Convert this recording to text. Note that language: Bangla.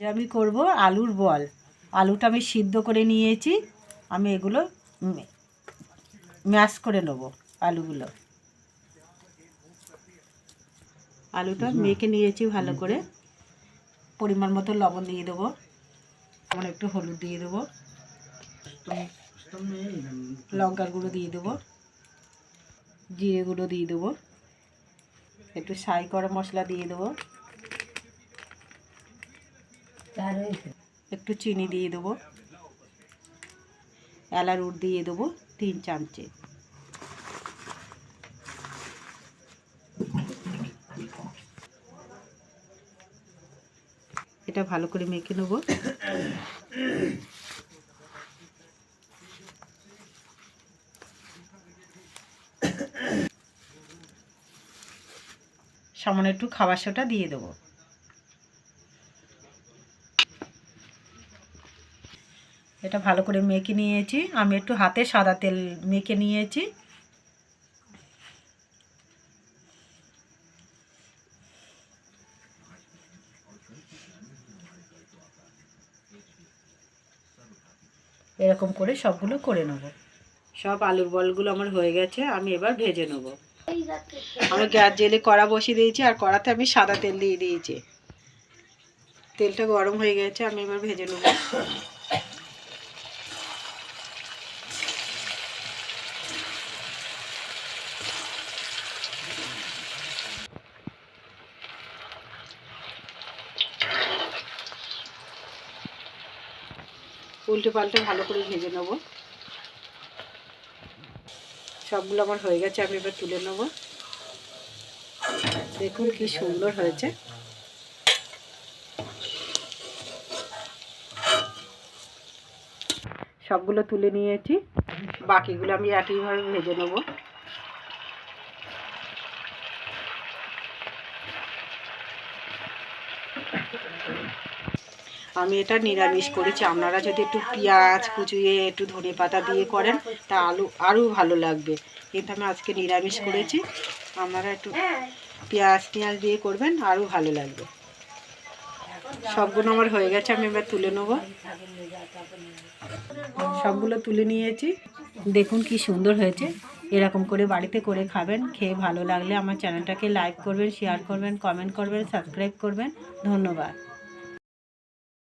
আমি করব আলুর বল। আলুটা আমি সিদ্ধ করে নিয়েছি। আমি এগুলো ম্যাশ করে নেব আলুগুলো। আলুটা মেখে নিয়েছি ভালো করে। পরিমাণ মতো লবণ দিয়ে দেবো। আমার একটু হলুদ দিয়ে দেবো। লঙ্কার গুঁড়ো দিয়ে দেবো। জিরে গুঁড়ো দিয়ে দেবো। একটু সাই করা মশলা দিয়ে দেবো। একটু চিনি দিয়ে দেবো। এলারুট দিয়ে দেবো তিন চামচে। এটা ভালো করে মেখে নেব। সামান্য একটু খাবার সোটা দিয়ে দেবো। এটা ভালো করে মেখে নিয়েছি। আমি একটু হাতে সাদা তেল মেখে নিয়েছি। এরকম করে সবগুলো করে নেব। সব আলুর বলগুলো আমার হয়ে গেছে, আমি এবার ভেজে নেব। আমি গ্যাস জেলে কড়া বসিয়ে দিয়েছি, আর কড়াতে আমি সাদা তেল দিয়ে দিয়েছি। তেলটা গরম হয়ে গেছে, আমি এবার ভেজে নেব। উল্টে পাল্টে ভালো করে ভেজে নেব। সবগুলো আমার হয়ে গেছে, আমি এবার তুলে নেব। দেখুন কি সুন্দর হয়েছে। সবগুলো তুলে নিয়েছি, বাকিগুলো আমি একইভাবে ভেজে নেব। আমি এটা নিরামিষ করেছি। আপনারা যদি একটু পেঁয়াজ, কুচুয়ে, একটু ধনে পাতা দিয়ে করেন, তা আলু, আরও ভালো লাগবে। কিন্তু আমি আজকে নিরামিষ করেছি। আপনারা একটু পেঁয়াজ টিয়াজ দিয়ে করবেন, আরও ভালো লাগবে। সবগুলো আমার হয়ে গেছে, আমি এবার তুলে নেব। সবগুলো তুলে নিয়েছি। দেখুন কি সুন্দর হয়েছে। এরকম করে বাড়িতে করে খাবেন, খেয়ে ভালো লাগলে আমার চ্যানেলটাকে লাইক করবেন, শেয়ার করবেন, কমেন্ট করবেন, সাবস্ক্রাইব করবেন। ধন্যবাদ।